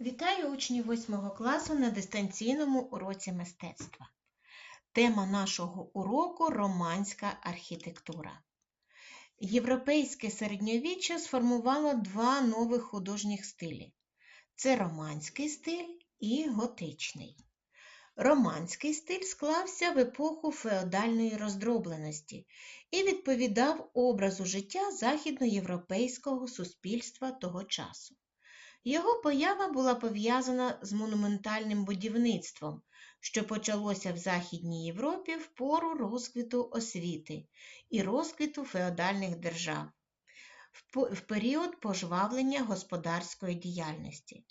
Вітаю учнів 8 класу на дистанційному уроці мистецтва. Тема нашого уроку романська архітектура. Європейське середньовіччя сформувало два нових художніх стилі: це романський стиль і готичний. Романський стиль склався в епоху феодальної роздробленості і відповідав образу життя західноєвропейського суспільства того часу. Його поява була пов'язана з монументальним будівництвом, що почалося в Західній Європі в пору розквіту освіти і розквіту феодальних держав, в період пожвавлення господарської діяльності.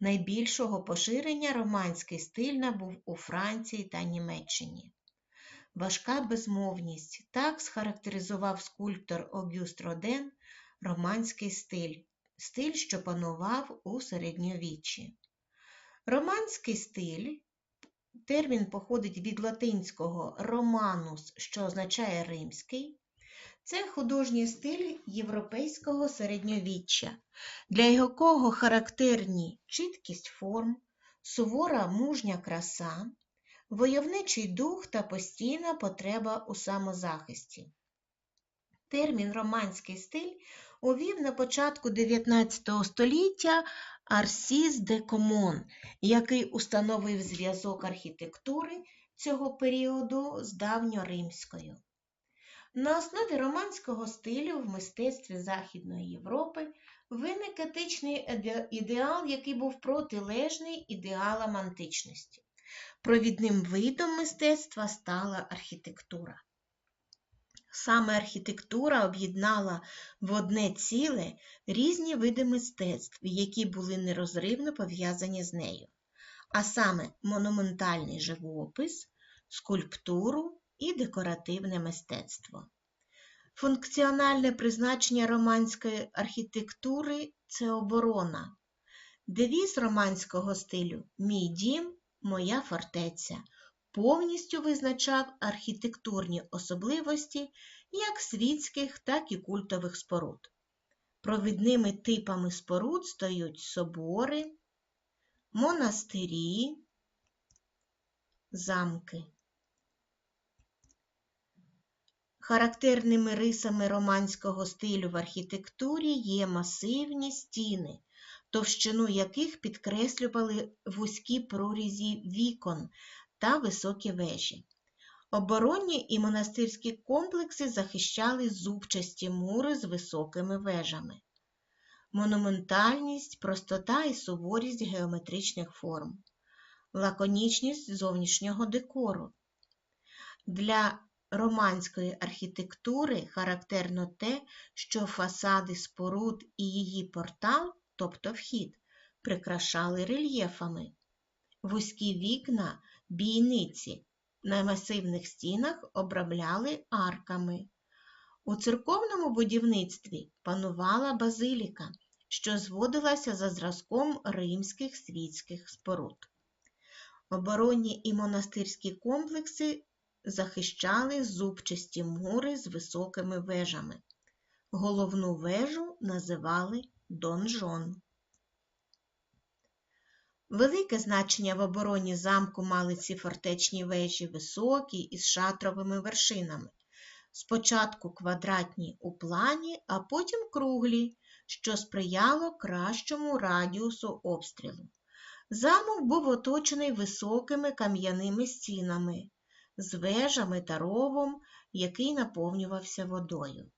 Найбільшого поширення романський стиль набув у Франції та Німеччині. Важка безмовність так схарактеризував скульптор Огюст Роден романський стиль стиль, що панував у середньовіччі. Романський стиль термін походить від латинського романус, що означає римський. Це художній стиль європейського середньовіччя, для якого характерні чіткість форм, сувора мужня краса, войовничий дух та постійна потреба у самозахисті. Термін романський стиль увів на початку 19 століття Арсіс де Комон, який установив зв'язок архітектури цього періоду з давньоримською. На основі романського стилю в мистецтві Західної Європи виник етичний ідеал, який був протилежний ідеалам античності. Провідним видом мистецтва стала архітектура. Саме архітектура об'єднала в одне ціле різні види мистецтв, які були нерозривно пов'язані з нею, а саме монументальний живопис, скульптуру і декоративне мистецтво. Функціональне призначення романської архітектури це оборона. Девіз романського стилю Мій дім, моя фортеця повністю визначав архітектурні особливості як світських, так і культових споруд. Провідними типами споруд стають собори, монастирі, замки. Характерними рисами романського стилю в архітектурі є масивні стіни, товщину яких підкреслювали вузькі прорізі вікон та високі вежі. Оборонні і монастирські комплекси захищали зубчасті мури з високими вежами. Монументальність, простота і суворість геометричних форм, лаконічність зовнішнього декору. Для романської архітектури характерно те, що фасади споруд і її портал, тобто вхід, прикрашали рельєфами. Вузькі вікна бійниці на масивних стінах обробляли арками. У церковному будівництві панувала базиліка, що зводилася за зразком римських світських споруд. Оборонні і монастирські комплекси захищали зубчасті мури з високими вежами. Головну вежу називали донжон. Велике значення в обороні замку мали ці фортечні вежі високі із шатровими вершинами. Спочатку квадратні у плані, а потім круглі, що сприяло кращому радіусу обстрілу. Замок був оточений високими кам'яними стінами, з вежами та ровом, який наповнювався водою.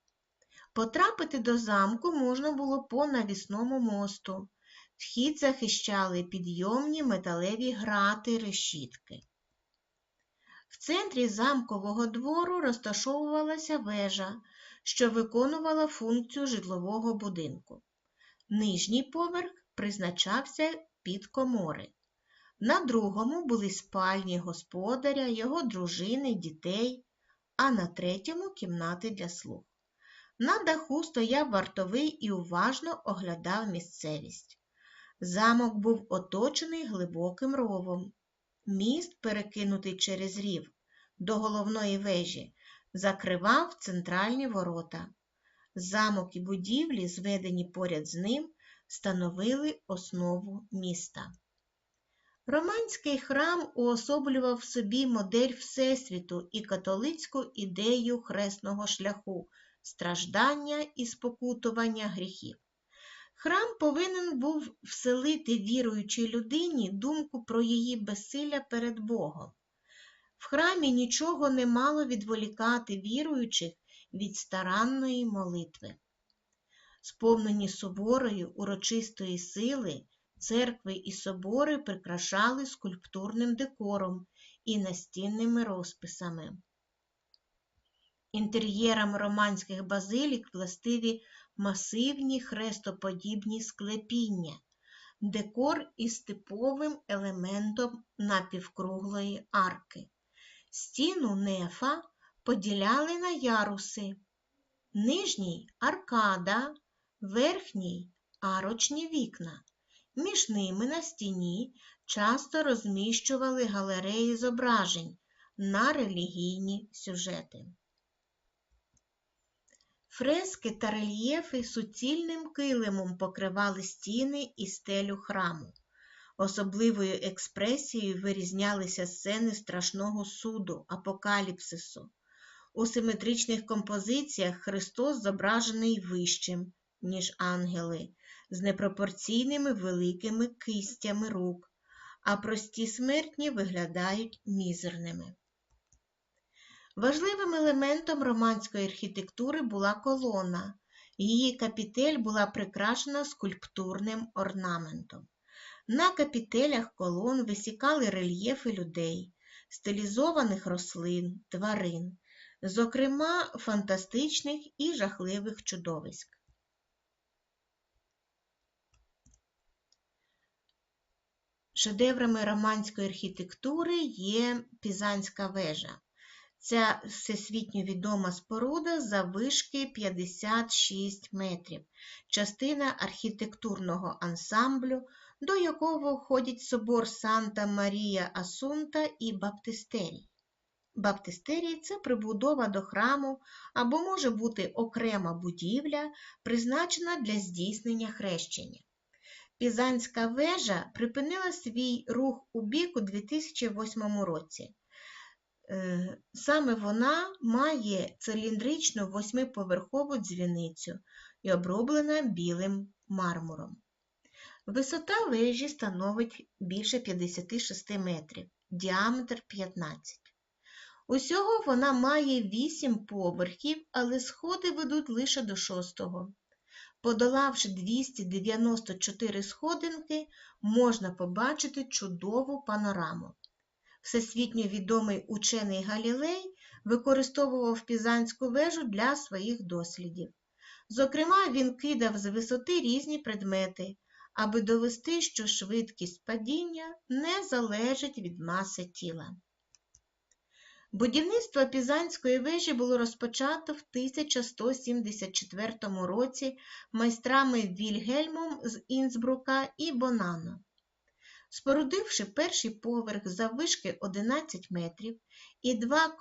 Потрапити до замку можна було по навісному мосту. Вхід захищали підйомні металеві грати решітки. В центрі замкового двору розташовувалася вежа, що виконувала функцію житлового будинку. Нижній поверх призначався під комори. На другому були спальні господаря, його дружини, дітей, а на третьому кімнати для слуг. На даху стояв вартовий і уважно оглядав місцевість. Замок був оточений глибоким ровом. Міст, перекинутий через рів до головної вежі, закривав центральні ворота. Замок і будівлі, зведені поряд з ним, становили основу міста. Романський храм уособлював собі модель Всесвіту і католицьку ідею хресного шляху, страждання і спокутування гріхів. Храм повинен був вселити віруючій людині думку про її безсилля перед Богом. В храмі нічого не мало відволікати віруючих від старанної молитви. Сповнені суворої урочистої сили, церкви і собори прикрашали скульптурним декором і настінними розписами. Інтер'єрам романських базилік властиві масивні хрестоподібні склепіння, декор із типовим елементом напівкруглої арки. Стіну нефа поділяли на яруси, нижній аркада, верхній арочні вікна. Між ними на стіні часто розміщували галереї зображень на релігійні сюжети. Фрески та рельєфи суцільним килимом покривали стіни і стелю храму. Особливою експресією вирізнялися сцени страшного суду, апокаліпсису. У симетричних композиціях Христос зображений вищим, ніж ангели, з непропорційними великими кистями рук, а прості смертні виглядають мізерними. Важливим елементом романської архітектури була колона. Її капітель була прикрашена скульптурним орнаментом. На капітелях колон висікали рельєфи людей, стилізованих рослин, тварин, зокрема фантастичних і жахливих чудовиськ. Шедеврами романської архітектури є Пізанська вежа. Ця всесвітньо відома споруда заввишки 56 метрів, частина архітектурного ансамблю, до якого входять собор Санта Марія Асунта і Баптистерій. Баптистерій це прибудова до храму або може бути окрема будівля, призначена для здійснення хрещення. Пізанська вежа припинила свій рух у бік у 2008 році. Е, саме вона має циліндричну восьмиповерхову дзвіницю і оброблена білим мармуром. Висота вежі становить більше 56 метрів, діаметр 15. Усього вона має 8 поверхів, але сходи ведуть лише до шостого. Подолавши 294 сходинки, можна побачити чудову панораму. Всесвітньо відомий учений Галілей використовував Пізанську вежу для своїх дослідів. Зокрема, він кидав з висоти різні предмети, аби довести, що швидкість падіння не залежить від маси тіла. Будівництво Пізанської вежі було розпочато в 1174 році майстрами Вільгельмом з Інсбрука і Бонано. Спорудивши перший поверх заввишки 11 метрів і два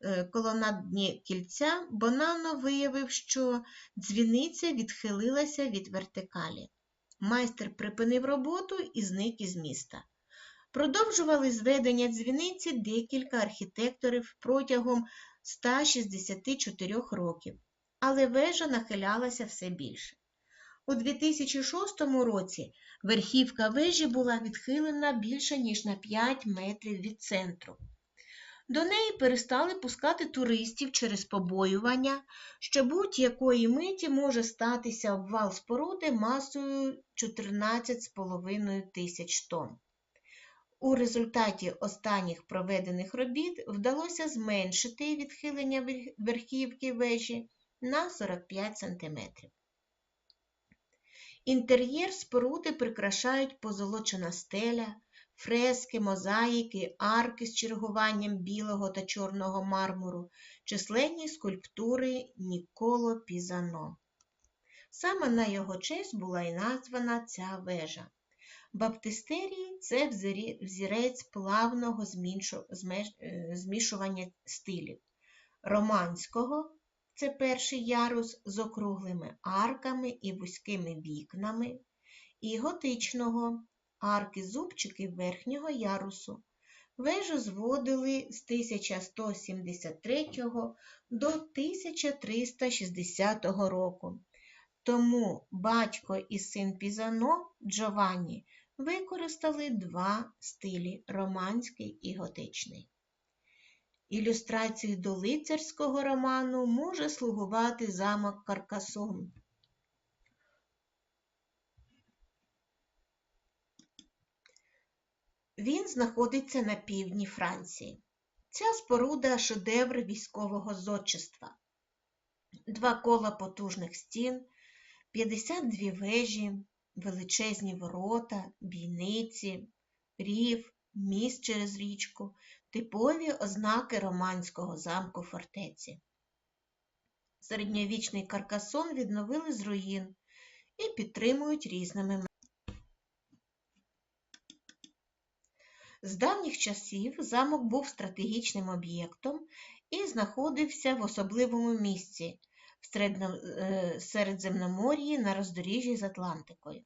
е, колонадні кільця, Бонано виявив, що дзвіниця відхилилася від вертикалі. Майстер припинив роботу і зник із міста. Продовжували зведення дзвіниці декілька архітекторів протягом 164 років, але вежа нахилялася все більше. У 2006 році верхівка вежі була відхилена більше, ніж на 5 метрів від центру. До неї перестали пускати туристів через побоювання, що будь-якої миті може статися обвал споруди масою 14,5 тисяч тонн. У результаті останніх проведених робіт вдалося зменшити відхилення верхівки вежі на 45 см. Інтер'єр споруди прикрашають позолочена стеля, фрески, мозаїки, арки з чергуванням білого та чорного мармуру, численні скульптури Ніколо Пізано. Саме на його честь була і названа ця вежа. Баптистерії це взірець плавного е, змішування стилів, романського це перший ярус з округлими арками і вузькими вікнами, і готичного, арки зубчиків верхнього ярусу. Вежу зводили з 1173 до 1360 року. Тому батько і син Пізано Джованні використали два стилі романський і готичний. Ілюстрацією до лицарського роману може слугувати замок Каркасон. Він знаходиться на півдні Франції. Ця споруда шедевр військового зодчества. Два кола потужних стін, 52 вежі, величезні ворота, бійниці, рів, міст через річку, типові ознаки романського замку фортеці. Середньовічний каркасон відновили з руїн і підтримують різними З давніх часів замок був стратегічним об'єктом і знаходився в особливому місці в е, Середземномор'ї на роздоріжжі з Атлантикою.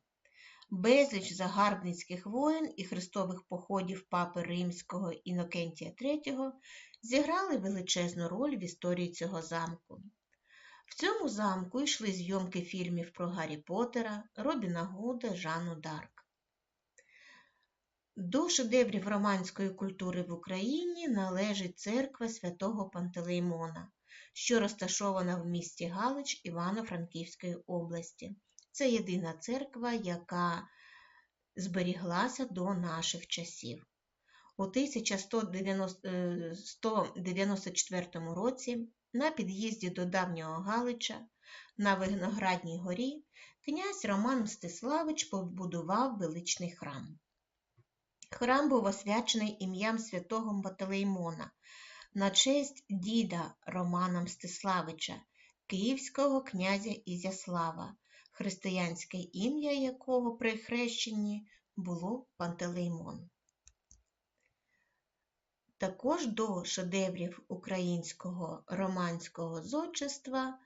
Безліч загарбницьких воєн і хрестових походів папи Римського Інокентія III зіграли величезну роль в історії цього замку. В цьому замку йшли зйомки фільмів про Гаррі Поттера, Робіна Гуда, Жанну Дарк. До шедеврів романської культури в Україні належить церква святого Пантелеймона, що розташована в місті Галич Івано-Франківської області. Це єдина церква, яка зберіглася до наших часів. У 1194 році на під'їзді до давнього Галича на Виноградній горі князь Роман Мстиславич побудував величний храм. Храм був освячений ім'ям святого Пантелеймона на честь діда Романа Мстиславича, київського князя Ізяслава, християнське ім'я якого при хрещенні було Пантелеймон. Також до шедеврів українського романського зодчества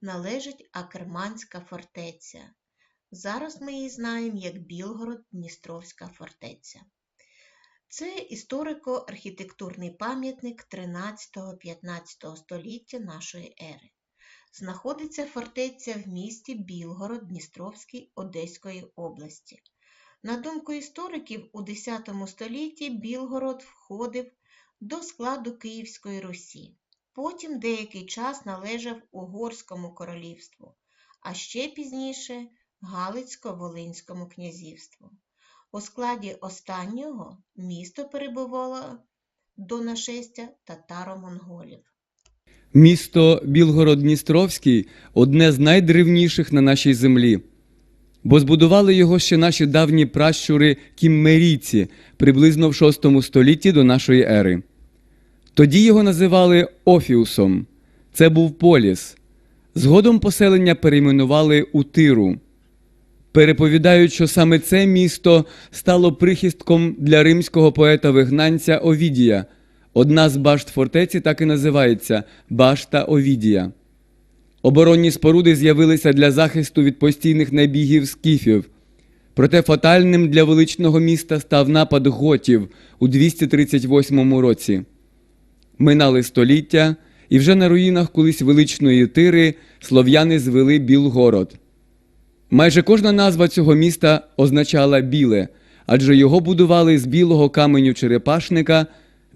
належить Акерманська фортеця. Зараз ми її знаємо як Білгород-Дністровська фортеця. Це історико-архітектурний пам'ятник 13-15 століття нашої ери. Знаходиться фортеця в місті Білгород Дністровській Одеської області. На думку істориків, у X столітті Білгород входив до складу Київської Русі. Потім деякий час належав Угорському королівству, а ще пізніше Галицько-Волинському князівству. У складі останнього місто перебувало до нашестя татаро-монголів. Місто Білгород-Дністровський одне з найдревніших на нашій землі, бо збудували його ще наші давні пращури кіммерійці приблизно в VI столітті до нашої ери. Тоді його називали Офіусом. Це був поліс. Згодом поселення перейменували у Тиру. Переповідають, що саме це місто стало прихистком для римського поета-вигнанця Овідія. Одна з башт фортеці так і називається Башта Овідія. Оборонні споруди з'явилися для захисту від постійних набігів скіфів. Проте фатальним для величного міста став напад готів у 238 році. Минали століття, і вже на руїнах колись величної тири слов'яни звели Білгород. Майже кожна назва цього міста означала біле, адже його будували з білого каменю черепашника,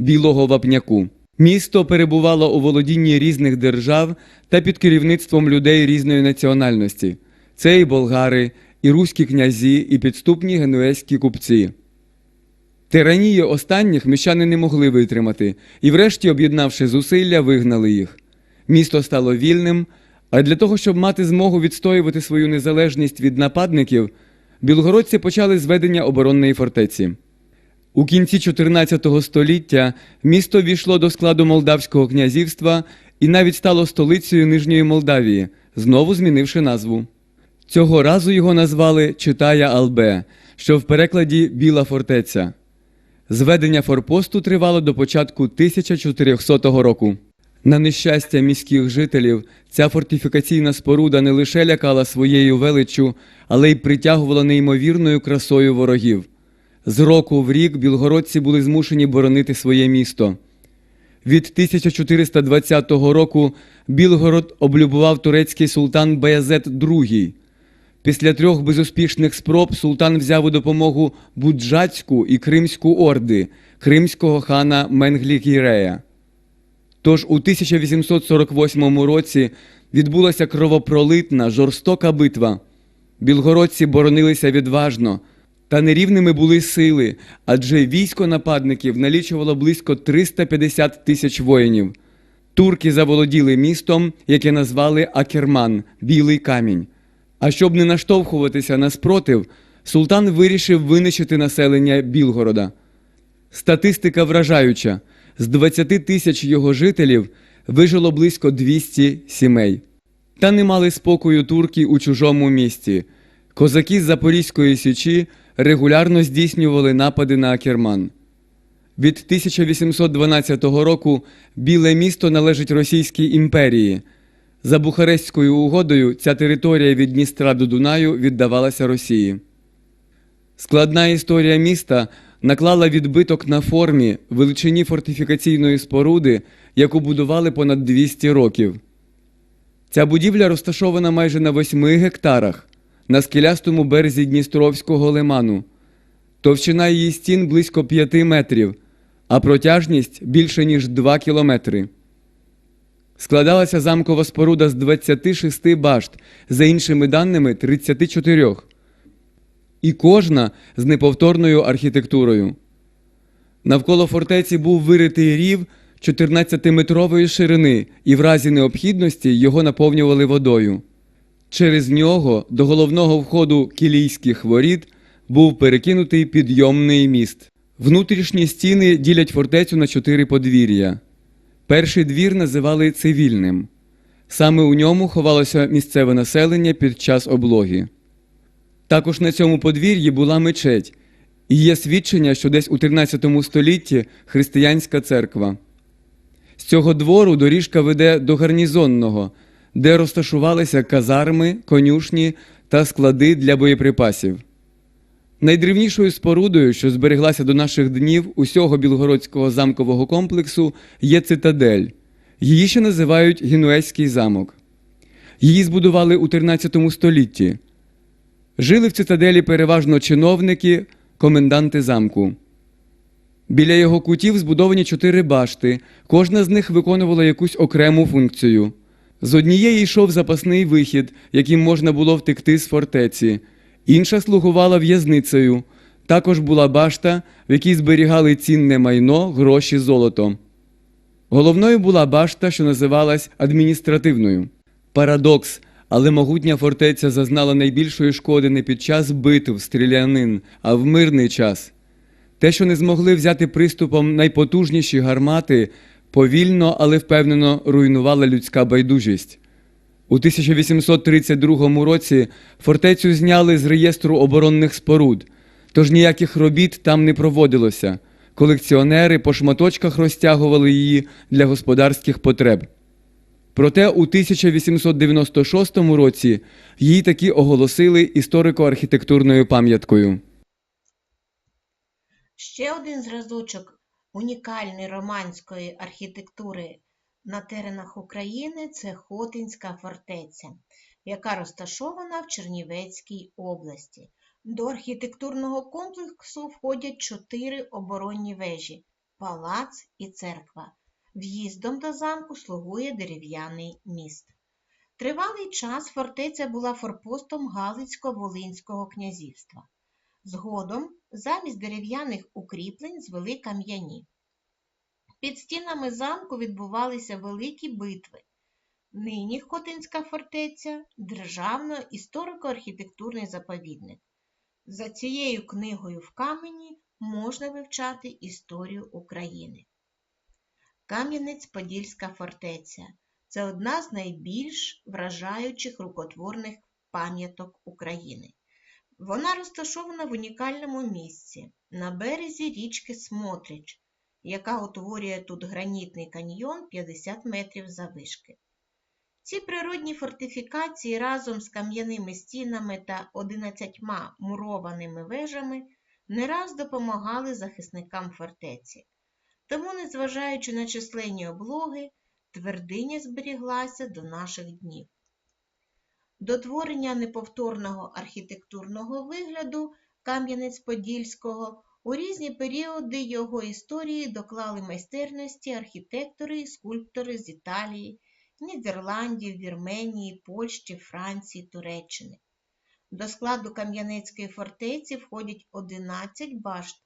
білого вапняку. Місто перебувало у володінні різних держав та під керівництвом людей різної національності. Це і болгари, і руські князі, і підступні генуезькі купці. Тиранії останніх міщани не могли витримати і, врешті, об'єднавши зусилля, вигнали їх. Місто стало вільним, а для того, щоб мати змогу відстоювати свою незалежність від нападників, білгородці почали зведення оборонної фортеці. У кінці 14 століття місто війшло до складу Молдавського князівства і навіть стало столицею Нижньої Молдавії, знову змінивши назву. Цього разу його назвали Читая Албе, що в перекладі Біла фортеця. Зведення форпосту тривало до початку 1400 року. На нещастя міських жителів, ця фортифікаційна споруда не лише лякала своєю величчю, але й притягувала неймовірною красою ворогів. З року в рік білгородці були змушені боронити своє місто. Від 1420 року Білгород облюбував турецький султан Баязет II. Після трьох безуспішних спроб султан взяв у допомогу Буджацьку і Кримську орди кримського хана Менглі-Гірея. Тож у 1848 році відбулася кровопролитна, жорстока битва. Білгородці боронилися відважно, та нерівними були сили, адже військо нападників налічувало близько 350 тисяч воїнів. Турки заволоділи містом, яке назвали Акерман Білий камінь. А щоб не наштовхуватися на спротив, султан вирішив винищити населення Білгорода. Статистика вражаюча: з 20 тисяч його жителів вижило близько 200 сімей. Та не мали спокою турки у чужому місті. Козаки з Запорізької січі регулярно здійснювали напади на Акерман. Від 1812 року Біле місто належить Російській імперії. За Бухарестською угодою ця територія від Дністра до Дунаю віддавалася Росії. Складна історія міста наклала відбиток на формі величині фортифікаційної споруди, яку будували понад 200 років. Ця будівля розташована майже на 8 гектарах на скелястому березі Дністровського лиману. Товщина її стін близько 5 метрів, а протяжність більше ніж 2 кілометри. Складалася замкова споруда з 26 башт, за іншими даними 34. І кожна з неповторною архітектурою. Навколо фортеці був виритий рів 14-метрової ширини, і в разі необхідності його наповнювали водою. Через нього до головного входу кілійських воріт був перекинутий підйомний міст. Внутрішні стіни ділять фортецю на чотири подвір'я. Перший двір називали цивільним. Саме у ньому ховалося місцеве населення під час облоги. Також на цьому подвір'ї була мечеть, і є свідчення, що десь у 13 столітті християнська церква. З цього двору доріжка веде до гарнізонного, де розташувалися казарми, конюшні та склади для боєприпасів. Найдревнішою спорудою, що збереглася до наших днів усього білгородського замкового комплексу, є цитадель. Її ще називають Гінуезький замок. Її збудували у 13 столітті. Жили в цитаделі переважно чиновники, коменданти замку. Біля його кутів збудовані чотири башти, кожна з них виконувала якусь окрему функцію. З однієї йшов запасний вихід, яким можна було втекти з фортеці, інша слугувала в'язницею. Також була башта, в якій зберігали цінне майно, гроші, золото. Головною була башта, що називалась адміністративною. Парадокс, але могутня фортеця зазнала найбільшої шкоди не під час битв, стрілянин, а в мирний час. Те, що не змогли взяти приступом найпотужніші гармати, повільно, але впевнено руйнувала людська байдужість. У 1832 році фортецю зняли з реєстру оборонних споруд, тож ніяких робіт там не проводилося. Колекціонери по шматочках розтягували її для господарських потреб. Проте у 1896 році її таки оголосили історико-архітектурною пам'яткою. Ще один зразочок унікальної романської архітектури на теренах України це Хотинська фортеця, яка розташована в Чернівецькій області. До архітектурного комплексу входять чотири оборонні вежі палац і церква. В'їздом до замку слугує дерев'яний міст. Тривалий час фортеця була форпостом Галицько-Волинського князівства. Згодом замість дерев'яних укріплень звели кам'яні. Під стінами замку відбувалися великі битви. Нині Хотинська фортеця державно історико-архітектурний заповідник. За цією книгою в камені можна вивчати історію України. Кам'янець-Подільська фортеця це одна з найбільш вражаючих рукотворних пам'яток України. Вона розташована в унікальному місці на березі річки Смотрич, яка утворює тут гранітний каньйон 50 метрів заввишки. Ці природні фортифікації разом з кам'яними стінами та 11 мурованими вежами не раз допомагали захисникам фортеці. Тому, незважаючи на численні облоги, твердиня зберіглася до наших днів. До творення неповторного архітектурного вигляду Кам'янець-Подільського у різні періоди його історії доклали майстерності архітектори і скульптори з Італії, Нідерландів, Вірменії, Польщі, Франції, Туреччини. До складу Кам'янецької фортеці входять 11 башт,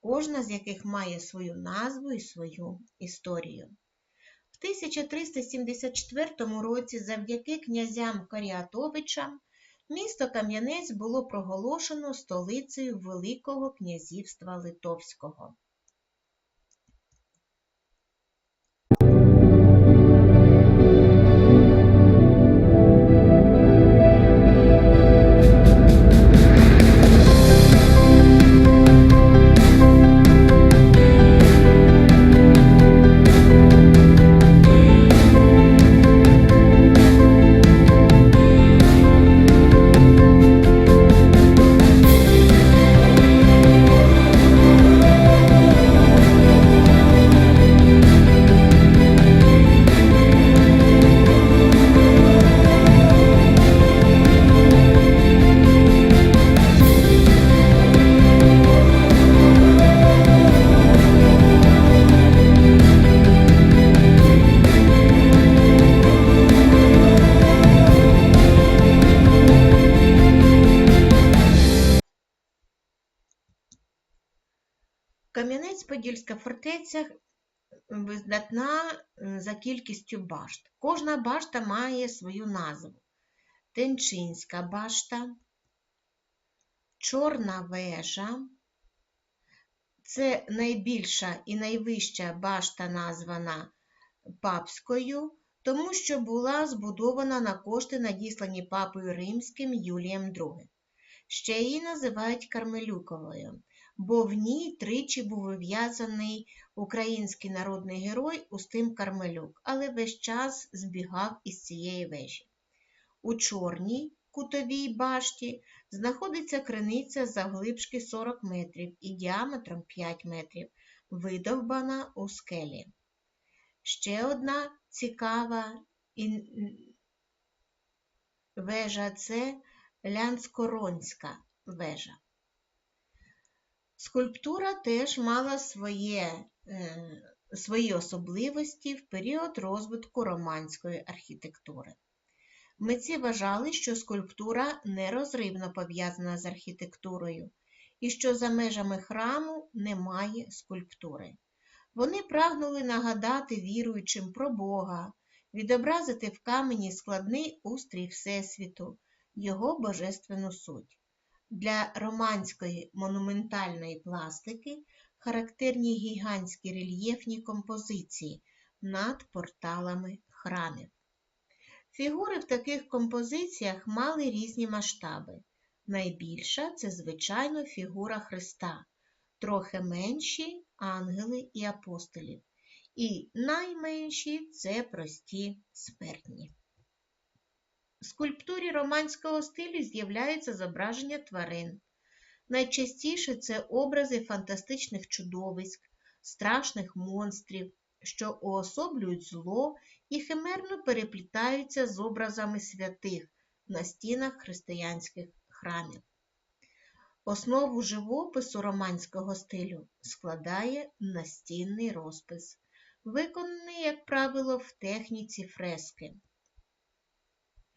кожна з яких має свою назву і свою історію. В 1374 році завдяки князям Каріатовичам місто Кам'янець було проголошено столицею Великого князівства Литовського. Кам'янець-Подільська фортеця визнатна м, за кількістю башт. Кожна башта має свою назву. Тенчинська башта, Чорна вежа. Це найбільша і найвища башта, названа папською, тому що була збудована на кошти, надіслані папою римським Юлієм II. Ще її називають Кармелюковою, бо в ній тричі був вив'язаний український народний герой Устим Кармелюк, але весь час збігав із цієї вежі. У чорній кутовій башті знаходиться криниця завглибшки 40 метрів і діаметром 5 метрів, видовбана у скелі. Ще одна цікава вежа це Лянскоронська вежа. Скульптура теж мала своє, е, свої особливості в період розвитку романської архітектури. Митці вважали, що скульптура нерозривно пов'язана з архітектурою і що за межами храму немає скульптури. Вони прагнули нагадати віруючим про Бога, відобразити в камені складний устрій Всесвіту, його божественну суть. Для романської монументальної пластики характерні гігантські рельєфні композиції над порталами храмів. Фігури в таких композиціях мали різні масштаби. Найбільша це, звичайно, фігура Христа, трохи менші ангели і апостолів, і найменші це прості смертні. Скульптурі романського стилю з'являються зображення тварин. Найчастіше це образи фантастичних чудовиськ, страшних монстрів, що уособлюють зло і химерно переплітаються з образами святих на стінах християнських храмів. Основу живопису романського стилю складає настінний розпис, виконаний, як правило, в техніці фрески.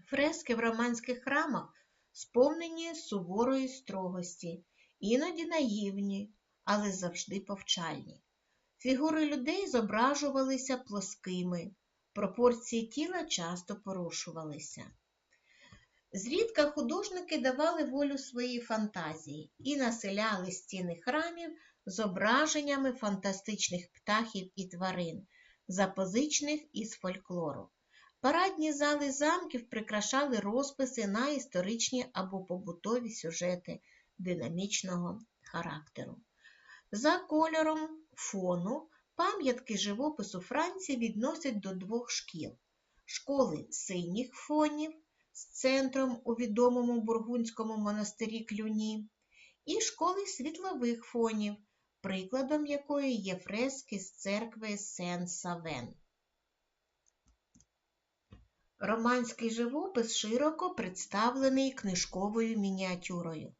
Фрески в романських храмах сповнені суворої строгості, іноді наївні, але завжди повчальні. Фігури людей зображувалися плоскими, пропорції тіла часто порушувалися. Зрідка художники давали волю своїй фантазії і населяли стіни храмів зображеннями фантастичних птахів і тварин, запозичених із фольклору. Парадні зали замків прикрашали розписи на історичні або побутові сюжети динамічного характеру. За кольором фону Пам'ятки живопису Франції відносять до двох шкіл школи синіх фонів з центром у відомому бургундському монастирі Клюні і школи світлових фонів, прикладом якої є фрески з церкви Сен-Савен. Романський живопис широко представлений книжковою мініатюрою.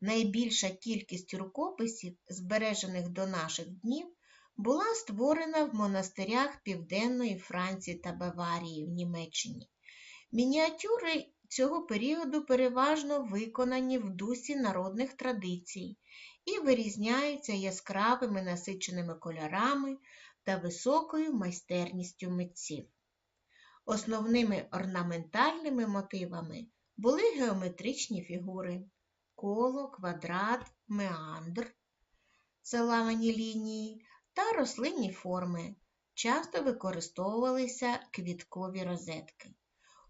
Найбільша кількість рукописів, збережених до наших днів, була створена в монастирях Південної Франції та Баварії в Німеччині. Мініатюри цього періоду переважно виконані в дусі народних традицій і вирізняються яскравими насиченими кольорами та високою майстерністю митців. Основними орнаментальними мотивами були геометричні фігури коло, квадрат, меандр, це лінії та рослинні форми. Часто використовувалися квіткові розетки.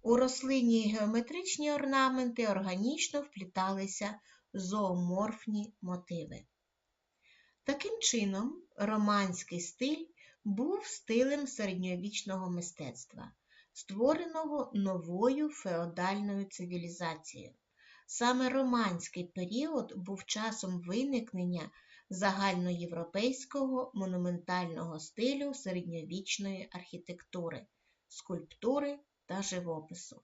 У рослинні геометричні орнаменти органічно впліталися зооморфні мотиви. Таким чином, романський стиль був стилем середньовічного мистецтва, створеного новою феодальною цивілізацією. Саме романський період був часом виникнення загальноєвропейського монументального стилю середньовічної архітектури, скульптури та живопису.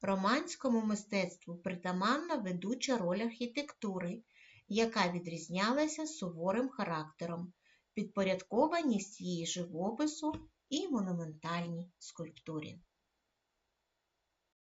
Романському мистецтву притаманна ведуча роль архітектури, яка відрізнялася суворим характером, підпорядкованість її живопису і монументальній скульптурі.